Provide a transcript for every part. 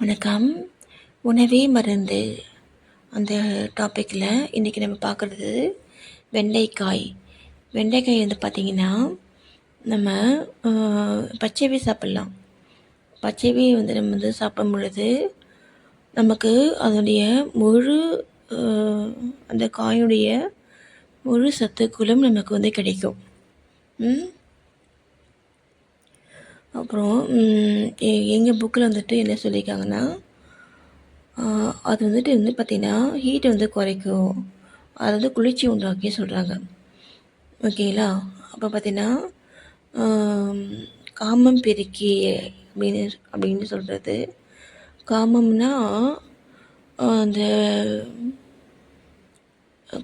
வணக்கம். உணவே மருந்து. அந்த டாப்பிக்கில் இன்றைக்கி நம்ம பார்க்குறது வெண்டைக்காய். வெண்டைக்காய் வந்து பார்த்திங்கன்னா நம்ம பச்சைவே சாப்பிட்லாம். பச்சைவே வந்து நம்ம வந்து சாப்பிடும் பொழுது நமக்கு அதனுடைய முழு அந்த காயுடைய முழு சத்துக்களும் நமக்கு வந்து கிடைக்கும். அப்புறம் எ எங்கள் புக்கில் வந்துட்டு என்ன சொல்லியிருக்காங்கன்னா அது வந்துட்டு வந்து பார்த்திங்கன்னா ஹீட்டை வந்து குறைக்கும். அது வந்து குளிர்ச்சி உண்டாக்கி சொல்கிறாங்க ஓகேங்களா? அப்போ பார்த்திங்கன்னா காமம் பெருக்கி அப்படின்னு அப்படின்னு சொல்கிறது காமம்னா அந்த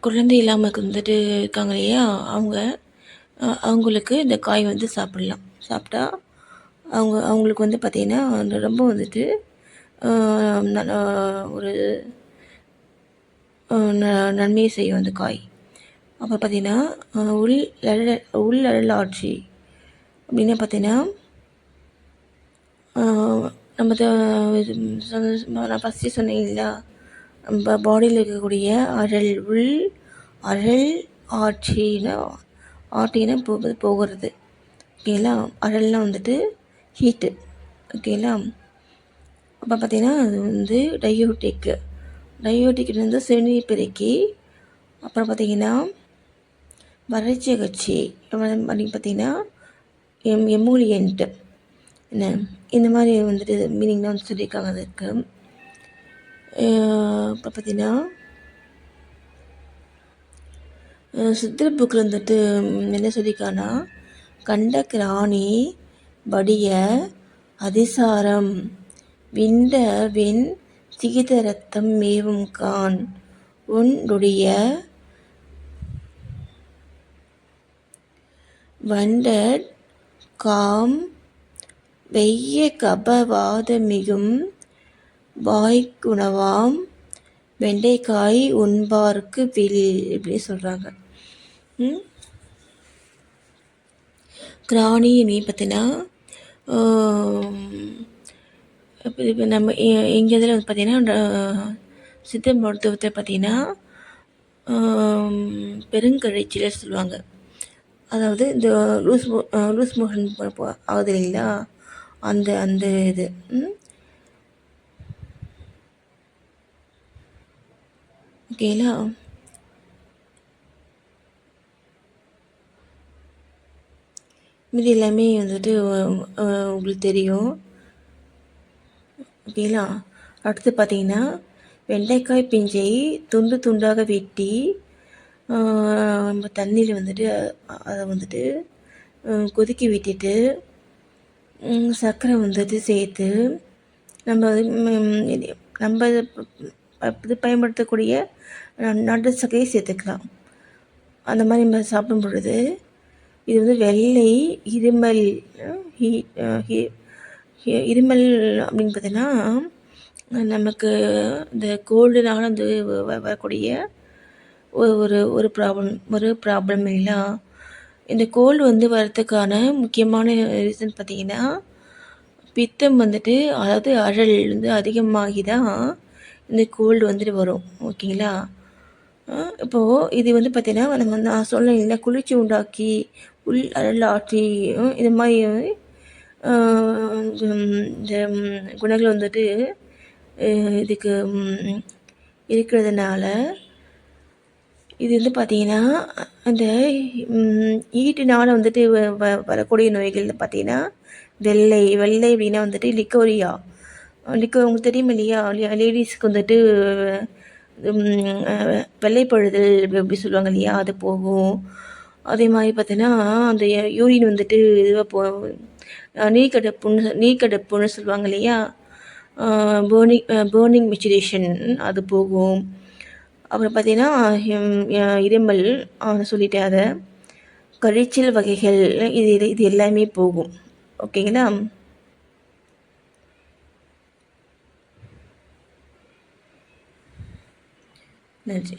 குழந்தை இல்லாமல் வந்துட்டு இருக்காங்க இல்லையா? அவங்க அவங்களுக்கு இந்த காய் வந்து சாப்பிட்லாம். சாப்பிட்டா அவங்க அவங்களுக்கு வந்து பார்த்திங்கன்னா ரொம்ப வந்துட்டு ஒரு ந நன்மையை செய்யும் அந்த காய். அப்போ பார்த்திங்கன்னா உள் உள் அழலாட்சி அப்படின்னா பார்த்திங்கன்னா நம்ம நான் ஃபஸ்ட்டு சொன்னேன் இல்லையா? நம்ம பாடியில் இருக்கக்கூடிய அழல் உள் அழல் ஆட்சின்னா ஆட்டினா போகிறது போகிறது. ஓகேங்களா? அழல்லாம் வந்துட்டு ஹீட்டு ஓகேங்களா அப்போ பார்த்திங்கன்னா அது வந்து டையோட்டிக்கு டையோட்டிக் வந்து சிறுநீர் பெருக்கி அப்புறம் பார்த்திங்கன்னா வறட்சி கட்சி அப்புறம் பார்த்திங்கன்னா எம் எமூலியன்ட்டு என்ன? இந்த மாதிரி வந்துட்டு மீனிங் தான் வந்து சொல்லியிருக்காங்க அதுக்கு. அப்புறம் பார்த்திங்கன்னா சித்திர புக்கில் வந்துட்டு என்ன சொல்லியிருக்காங்கன்னா கண்ட கிராணி வடிய அதிசாரம். விண்ட வெண் சிகிதரத்தம் மேவும் கான். உன்னுடைய வண்டட் காம் வெய்ய கபவாதமிகும் வாய்க்குணவாம். வெண்டைக்காய் உண்பார்க்கு வில் இப்படி சொல்கிறாங்க கிராணி மீன் பார்த்தீங்கன்னா இப்போ இப்போ நம்ம எங்கள் இதில் வந்து பார்த்திங்கன்னா சித்த மருத்துவத்தை பார்த்திங்கன்னா பெருங்கழிச்சில் சொல்லுவாங்க. அதாவது இந்த லூஸ் லூஸ் மோஷன் ஆகுது இல்லைங்களா? அந்த அந்த இது. ஓகேங்களா? மீதி எல்லாமே வந்துட்டு உங்களுக்கு தெரியும். ஓகேங்களா அடுத்து பார்த்தீங்கன்னா வெண்டைக்காய் பிஞ்சை துண்டு துண்டாக வெட்டி நம்ம தண்ணியில் வந்துட்டு அதை வந்துட்டு கொதிக்க விட்டுட்டு சர்க்கரை வந்துட்டு சேர்த்து நம்ம நம்ம இது பயன்படுத்தக்கூடிய நாட்டு சர்க்கரையை சேர்த்துக்கலாம். அந்த மாதிரி நம்ம சாப்பிடும் பொழுது இது வந்து வெள்ளை இருமல் இருமல் அப்படின்னு பார்த்தீங்கன்னா நமக்கு இந்த கோல்டுனால வந்து வரக்கூடிய ஒரு ஒரு ப்ராப்ளம் ஒரு ப்ராப்ளம் இல்லை இந்த கோல்டு வந்து வரத்துக்கான முக்கியமான ரீசன் பார்த்திங்கன்னா பித்தம் வந்துட்டு அதாவது அழல் வந்து அதிகமாகி தான் இந்த கோல்டு வந்துட்டு வரும். ஓகேங்களா? இப்போது இது வந்து பார்த்திங்கன்னா நம்ம நான் சொன்னேன் இல்லை குளிர்ச்சி உண்டாக்கி உள் அழல் இது மாதிரி இந்த குணங்கள் வந்துட்டு இதுக்கு இருக்கிறதுனால இது வந்து பார்த்திங்கன்னா அந்த ஈட்டினால் வந்துட்டு வ வ வரக்கூடிய நோய்கள் பார்த்திங்கன்னா வெள்ளை வெள்ளை அப்படின்னா வந்துட்டு லிக்கோரியா லிக்கோ உங்களுக்கு தெரியும் இல்லையா? லேடிஸ்க்கு வந்துட்டு வெள்ளைப்பழுதல் அப்படி சொல்லுவாங்க இல்லையா? அது போகும். அதே மாதிரி பார்த்தீங்கன்னா அந்த யூரின் வந்துட்டு இதுவாக போ நீர்க்கடப்புன்னு நீர்க்கடப்புன்னு சொல்லுவாங்க இல்லையா? பேர்னிங் பேர்னிங் மெச்சுரேஷன் அது போகும். அப்புறம் பார்த்தீங்கன்னா இருமல் சொல்லிட்டேன் அதை. கழிச்சல் வகைகள் இது இது எல்லாமே போகும். ஓகேங்களா? நன்றி.